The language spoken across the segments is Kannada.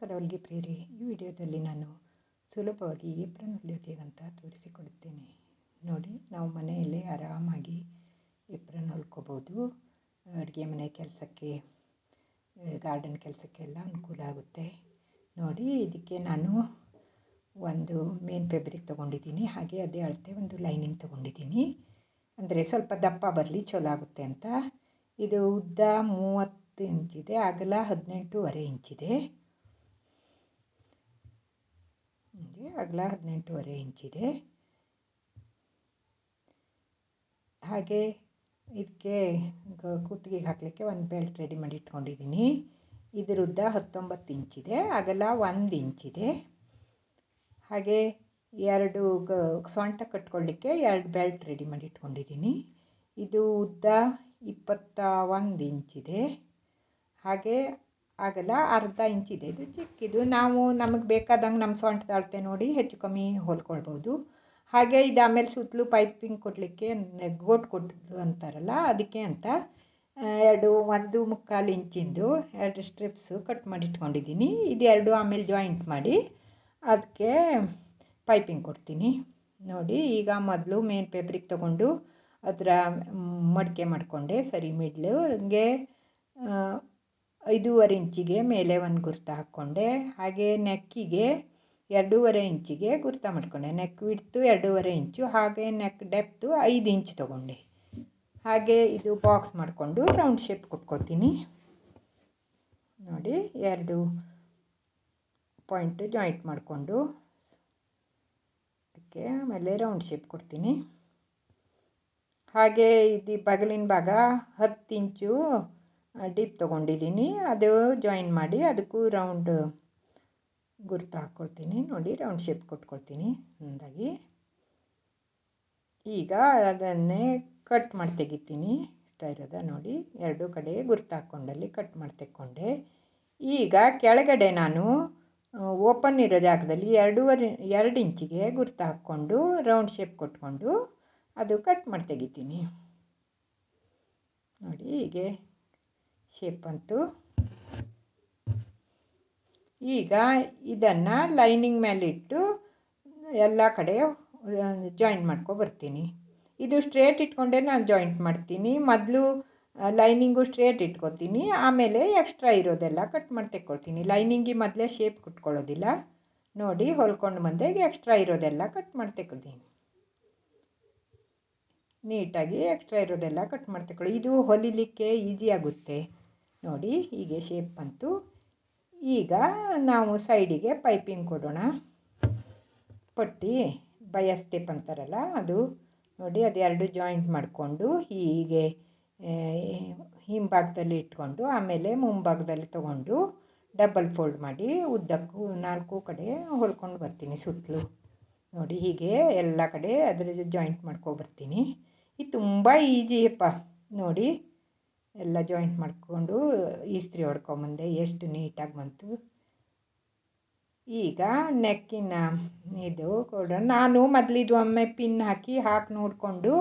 ನಮಸ್ಕಾರ ಪ್ರಿಯರೇ ಈ ವಿಡಿಯೋದಲ್ಲಿ ನಾನು ಸುಲಭವಾಗಿ ಏಪ್ರನ್ ಹೊಲಿಯೋದು ತೋರಿಸಿಕೊಡುತ್ತೇನೆ. ನೋಡಿ, ನಾವು ಮನೆಯಲ್ಲೇ ಆರಾಮಾಗಿ ಏಪ್ರನ್ ಹೊಲ್ಕೋಬೋದು ಅಡುಗೆ ಮನೆ ಕೆಲಸಕ್ಕೆ, ಗಾರ್ಡನ್ ಕೆಲಸಕ್ಕೆಲ್ಲ ಅನುಕೂಲ ಆಗುತ್ತೆ. ನೋಡಿ, ಇದಕ್ಕೆ ನಾನು ಒಂದು ಮೇನ್ ಫೆಬ್ರಿಕ್ ತೊಗೊಂಡಿದ್ದೀನಿ. ಹಾಗೆ ಅದೇ ಅಳತೆ ಒಂದು ಲೈನಿಂಗ್ ತೊಗೊಂಡಿದ್ದೀನಿ. ಅಂದರೆ ಸ್ವಲ್ಪ ದಪ್ಪ ಬರಲಿ ಚಲೋ ಆಗುತ್ತೆ ಅಂತ. ಇದು ಉದ್ದ ಮೂವತ್ತು ಇಂಚಿದೆ, ಅಗಲ ಹದಿನೆಂಟೂವರೆ ಇಂಚಿದೆ. ಹೀಗೆ ಅಗಲ ಹದಿನೆಂಟೂವರೆ ಇಂಚಿದೆ. ಹಾಗೆ ಇದಕ್ಕೆ ಕುತ್ತಿಗೆಗೆ ಹಾಕಲಿಕ್ಕೆ ಒಂದು ಬೆಲ್ಟ್ ರೆಡಿ ಮಾಡಿ ಇಟ್ಕೊಂಡಿದ್ದೀನಿ. ಇದರ ಉದ್ದ ಹತ್ತೊಂಬತ್ತು ಇಂಚಿದೆ. ಅಗಲ ಒಂದು ಇಂಚಿದೆ. ಹಾಗೆ ಎರಡು ಗ ಸೊಂಟ ಕಟ್ಕೊಳ್ಳಿಕ್ಕೆ ಎರಡು ಬೆಲ್ಟ್ ರೆಡಿ ಮಾಡಿ ಇಟ್ಕೊಂಡಿದ್ದೀನಿ. ಇದು ಉದ್ದ ಇಪ್ಪತ್ತ ಒಂದು ಇಂಚಿದೆ. ಹಾಗೆ ಆಗಲ್ಲ, ಅರ್ಧ ಇಂಚಿದೆ ಇದು. ಚಿಕ್ಕಿದು. ನಾವು ನಮಗೆ ಬೇಕಾದಂಗೆ ನಮ್ಮ ಸೊಂಟದ ಅಳತೆ ನೋಡಿ ಹೆಚ್ಚು ಕಮ್ಮಿ ಹೊಲ್ಕೊಳ್ಬೋದು. ಹಾಗೆ ಇದು ಆಮೇಲೆ ಸುತ್ತಲೂ ಪೈಪಿಂಗ್ ಕೊಡಲಿಕ್ಕೆ ಗೋಟ್ ಕೊಟ್ಟು ಅಂತಾರಲ್ಲ, ಅದಕ್ಕೆ ಅಂತ ಎರಡು, ಒಂದು ಮುಕ್ಕಾಲು ಇಂಚಿಂದು ಎರಡು ಸ್ಟ್ರಿಪ್ಸು ಕಟ್ ಮಾಡಿ ಇಟ್ಕೊಂಡಿದ್ದೀನಿ ಇದು ಎರಡು ಆಮೇಲೆ ಜಾಯಿಂಟ್ ಮಾಡಿ ಅದಕ್ಕೆ ಪೈಪಿಂಗ್ ಕೊಡ್ತೀನಿ. ನೋಡಿ, ಈಗ ಮೊದಲು ಮೇನ್ ಪೇಪ್ರಿಗೆ ತೊಗೊಂಡು ಅದರ ಮಡಿಕೆ ಮಾಡಿಕೊಂಡೆ ಸರಿ ಮಿಡ್ಲು. ಹಂಗೆ ಐದೂವರೆ ಇಂಚಿಗೆ ಮೇಲೆ ಒಂದು ಗುರ್ತ ಹಾಕ್ಕೊಂಡೆ ಹಾಗೆ ನೆಕ್ಕಿಗೆ ಎರಡೂವರೆ ಇಂಚಿಗೆ ಗುರ್ತ ಮಾಡಿಕೊಂಡೆ. ನೆಕ್ ಬಿಡ್ತು ಎರಡೂವರೆ ಇಂಚು, ಹಾಗೆ ನೆಕ್ ಡೆಪ್ತು ಐದು ಇಂಚ್ ತೊಗೊಂಡೆ. ಹಾಗೆ ಇದು ಬಾಕ್ಸ್ ಮಾಡಿಕೊಂಡು ರೌಂಡ್ ಶೇಪ್ ಕೊಟ್ಕೊಳ್ತೀನಿ. ನೋಡಿ, ಎರಡು ಪಾಯಿಂಟ್ ಜಾಯಿಂಟ್ ಮಾಡಿಕೊಂಡು ಅದಕ್ಕೆ ಆಮೇಲೆ ರೌಂಡ್ ಶೇಪ್ ಕೊಡ್ತೀನಿ. ಹಾಗೆ ಇದು ಬಗಲಿನ ಭಾಗ ಹತ್ತು ಇಂಚು ಡೀಪ್ ತೊಗೊಂಡಿದ್ದೀನಿ, ಅದು ಜಾಯಿನ್ ಮಾಡಿ ಅದಕ್ಕೂ ರೌಂಡ್ ಗುರ್ತು ಹಾಕ್ಕೊಳ್ತೀನಿ ನೋಡಿ ರೌಂಡ್ ಶೇಪ್ ಕೊಟ್ಕೊಳ್ತೀನಿ ಅಂದಾಗಿ. ಈಗ ಅದನ್ನೇ ಕಟ್ ಮಾಡಿ ತೆಗಿತೀನಿ. ಇಷ್ಟ ಇರೋದ ನೋಡಿ, ಎರಡು ಕಡೆ ಗುರ್ತು ಹಾಕ್ಕೊಂಡಲ್ಲಿ ಕಟ್ ಮಾಡಿ ತೆಕ್ಕೊಂಡೆ. ಈಗ ಕೆಳಗಡೆ ನಾನು ಓಪನ್ ಇರೋ ಜಾಗದಲ್ಲಿ ಎರಡೂವರೆ, ಎರಡು ಇಂಚಿಗೆ ಗುರ್ತು ಹಾಕ್ಕೊಂಡು ರೌಂಡ್ ಶೇಪ್ ಕೊಟ್ಕೊಂಡು ಅದು ಕಟ್ ಮಾಡಿ ತೆಗಿತೀನಿ. ನೋಡಿ, ಹೀಗೆ. ಶೇಪ್ ಅಂತು. ಈಗ ಇದನ್ನು ಲೈನಿಂಗ್ ಮೇಲಿಟ್ಟು ಎಲ್ಲ ಕಡೆ ಜಾಯಿಂಟ್ ಮಾಡ್ಕೊ ಬರ್ತೀನಿ. ಇದು ಸ್ಟ್ರೇಟ್ ಇಟ್ಕೊಂಡೇ ನಾನು ಜಾಯಿಂಟ್ ಮಾಡ್ತೀನಿ. ಮೊದಲು ಲೈನಿಂಗು ಸ್ಟ್ರೇಟ್ ಇಟ್ಕೊತೀನಿ. ಆಮೇಲೆ ಎಕ್ಸ್ಟ್ರಾ ಇರೋದೆಲ್ಲ ಕಟ್ ಮಾಡಿ ತೆಕ್ಕೊಳ್ತೀನಿ. ಲೈನಿಂಗಿಗೆ ಮೊದಲೇ ಶೇಪ್ ಕುಟ್ಕೊಳ್ಳೋದಿಲ್ಲ. ನೋಡಿ, ಹೊಲ್ಕೊಂಡು ಬಂದೆ ಎಕ್ಸ್ಟ್ರಾ ಇರೋದೆಲ್ಲ ಕಟ್ ಮಾಡಿ ತೆಕ್ಕೊಳ್ತೀನಿ. ನೀಟಾಗಿ ಎಕ್ಸ್ಟ್ರಾ ಇರೋದೆಲ್ಲ ಕಟ್ ಮಾಡಿ ತೆಕ್ಕೊಳ್ಳಿ. ಇದು ಹೊಲಿಲಿಕ್ಕೆ ಈಸಿ ಆಗುತ್ತೆ. ನೋಡಿ ಹೀಗೆ ಶೇಪ್ ಬಂತು. ಈಗ ನಾವು ಸೈಡಿಗೆ ಪೈಪಿಂಗ್ ಕೊಡೋಣ. ಪಟ್ಟಿ ಬಯ ಸ್ಟೆಪ್ ಅಂತಾರಲ್ಲ ಅದು. ನೋಡಿ ಅದು ಎರಡು ಜಾಯಿಂಟ್ ಮಾಡಿಕೊಂಡು ಹೀಗೆ ಹಿಂಭಾಗದಲ್ಲಿ ಇಟ್ಕೊಂಡು ಆಮೇಲೆ ಮುಂಭಾಗದಲ್ಲಿ ತಗೊಂಡು ಡಬಲ್ ಫೋಲ್ಡ್ ಮಾಡಿ ಉದ್ದಕ್ಕೂ ನಾಲ್ಕು ಕಡೆ ಹೊಲ್ಕೊಂಡು ಬರ್ತೀನಿ ಸುತ್ತಲೂ. ನೋಡಿ ಹೀಗೆ ಎಲ್ಲ ಕಡೆ ಅದರ ಜಾಯಿಂಟ್ ಮಾಡ್ಕೊಬರ್ತೀನಿ. ಇದು ತುಂಬ ಈಜಿಯಪ್ಪ ನೋಡಿ ಎಲ್ಲ ಜಾಯಿಂಟ್ ಮಾಡಿಕೊಂಡು ಇಸ್ತ್ರಿ ಹೊಡ್ಕೊಂಬಂದೆ ಎಷ್ಟು ನೀಟಾಗಿ ಬಂತು. ಈಗ ನೆಕ್ಕಿನ ಇದು ಕೊಡ. ನಾನು ಮೊದಲಿದ್ದು ಒಮ್ಮೆ ಪಿನ್ ಹಾಕಿ ಹಾಕಿ ನೋಡಿಕೊಂಡು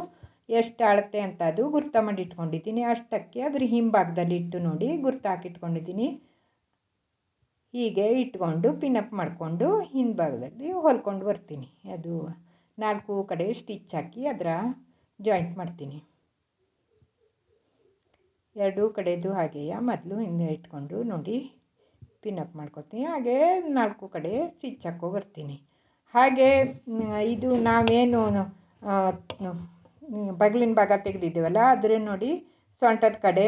ಎಷ್ಟು ಅಳತೆ ಅಂತ ಅದು ಗುರ್ತ ಮಾಡಿ ಇಟ್ಕೊಂಡಿದ್ದೀನಿ. ಅಷ್ಟಕ್ಕೆ ಅದ್ರ ಹಿಂಭಾಗದಲ್ಲಿ ಇಟ್ಟು ನೋಡಿ ಗುರ್ತು ಹಾಕಿಟ್ಕೊಂಡಿದ್ದೀನಿ. ಹೀಗೆ ಇಟ್ಕೊಂಡು ಪಿನಪ್ ಮಾಡಿಕೊಂಡು ಹಿಂಭಾಗದಲ್ಲಿ ಹೊಲ್ಕೊಂಡು ಬರ್ತೀನಿ. ಅದು ನಾಲ್ಕು ಕಡೆ ಸ್ಟಿಚ್ ಹಾಕಿ ಅದರ ಜಾಯಿಂಟ್ ಮಾಡ್ತೀನಿ. ಎರಡೂ ಕಡೆದು ಹಾಗೆಯೇ ಮೊದಲು ಹಿಂದೆ ಇಟ್ಕೊಂಡು ನೋಡಿ ಪಿನಪ್ ಮಾಡ್ಕೊತೀನಿ. ಹಾಗೆ ನಾಲ್ಕು ಕಡೆ ಸ್ಟಿಚ್ ಹಾಕೋ ಬರ್ತೀನಿ. ಹಾಗೆ ಇದು ನಾವೇನು ಬಗಲಿನ ಭಾಗ ತೆಗೆದಿದ್ದೀವಲ್ಲ, ಆದರೆ ನೋಡಿ ಸೊಂಟದ ಕಡೆ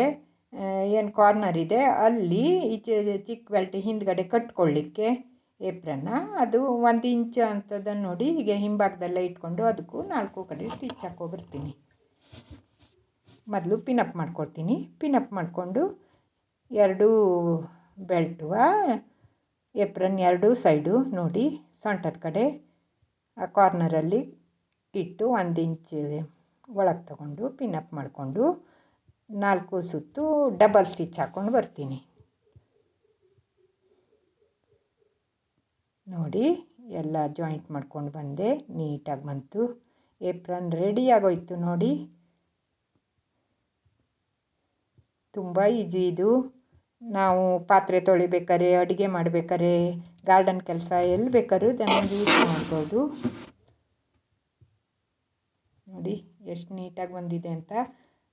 ಏನು ಕಾರ್ನರ್ ಇದೆ, ಅಲ್ಲಿ ಈಚೆ ಚಿಕ್ಕ ಬೆಲ್ಟ್ ಹಿಂದ್ಗಡೆ ಕಟ್ಕೊಳ್ಳಿಕ್ಕೆ ಏಪ್ರನ್ನ ಅದು ಒಂದು ಇಂಚು ಅಂಥದ್ದನ್ನು ನೋಡಿ ಹೀಗೆ ಹಿಂಭಾಗದಲ್ಲೇ ಇಟ್ಕೊಂಡು ಅದಕ್ಕೂ ನಾಲ್ಕು ಕಡೆ ಸ್ಟಿಚ್ ಹಾಕೋ ಬರ್ತೀನಿ. ಮೊದಲು ಪಿನಪ್ ಮಾಡ್ಕೊಳ್ತೀನಿ ಪಿನಪ್ ಮಾಡಿಕೊಂಡು ಎರಡೂ ಬೆಲ್ಟುವ ಎಪ್ರನ್ ಎರಡೂ ಸೈಡು ನೋಡಿ ಸೊಂಟದ ಕಡೆ ಆ ಕಾರ್ನರಲ್ಲಿ ಇಟ್ಟು ಒಂದು ಇಂಚ್ ಒಳಗೆ ತಗೊಂಡು ಪಿನಪ್ ಮಾಡಿಕೊಂಡು ನಾಲ್ಕು ಸುತ್ತು ಡಬಲ್ ಸ್ಟಿಚ್ ಹಾಕ್ಕೊಂಡು ಬರ್ತೀನಿ. ನೋಡಿ ಎಲ್ಲ ಜಾಯಿಂಟ್ ಮಾಡ್ಕೊಂಡು ಬಂದೆ, ನೀಟಾಗಿ ಬಂತು. ಏಪ್ರನ್ ರೆಡಿ ಆಗೋಯ್ತು ನೋಡಿ. ತುಂಬ ಈಜಿ ಇದು. ನಾವು ಪಾತ್ರೆ ತೊಳಿಬೇಕಾರೆ, ಅಡುಗೆ ಮಾಡಬೇಕಾರೆ, ಗಾರ್ಡನ್ ಕೆಲಸ ಎಲ್ಲಿ ಬೇಕಾದ್ರೂ ಇದನ್ನು ಯೂಸ್ ಮಾಡ್ಬೋದು. ನೋಡಿ ಎಷ್ಟು ನೀಟಾಗಿ ಬಂದಿದೆ ಅಂತ.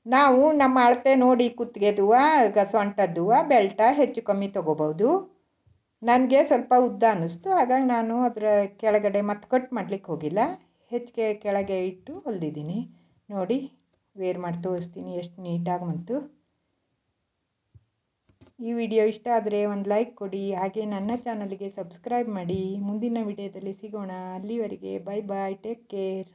ನಾವು ನಮ್ಮ ಅಳತೆ ನೋಡಿ ಕುತ್ತಿಗೆದುವ ಸೊಂಟದ್ದುವ, ಬೆಲ್ಟ ಹೆಚ್ಚು ಕಮ್ಮಿ ತೊಗೋಬೋದು ನನಗೆ ಸ್ವಲ್ಪ ಉದ್ದ ಅನ್ನಿಸ್ತು, ಹಾಗಾಗಿ ನಾನು ಅದರ ಕೆಳಗಡೆ ಮತ್ತೆ ಕಟ್ ಮಾಡ್ಲಿಕ್ಕೆ ಹೋಗಿಲ್ಲ. ಹೆಚ್ಚಿಗೆ ಕೆಳಗೆ ಇಟ್ಟು ಹೊಲ್ದಿದ್ದೀನಿ. ನೋಡಿ, ವೇರ್ ಮಾಡಿ ತೋರಿಸ್ತೀನಿ ಎಷ್ಟು ನೀಟಾಗಿ ಬಂತು. ಈ ವಿಡಿಯೋ ಇಷ್ಟ ಆದರೆ ಒಂದು ಲೈಕ್ ಕೊಡಿ, ಹಾಗೆ ನನ್ನ ಚಾನಲ್ಗೆ ಸಬ್ಸ್ಕ್ರೈಬ್ ಮಾಡಿ. ಮುಂದಿನ ವಿಡಿಯೋದಲ್ಲಿ ಸಿಗೋಣ. ಅಲ್ಲಿವರೆಗೆ ಬೈ ಬಾಯ್ ಟೇಕ್ ಕೇರ್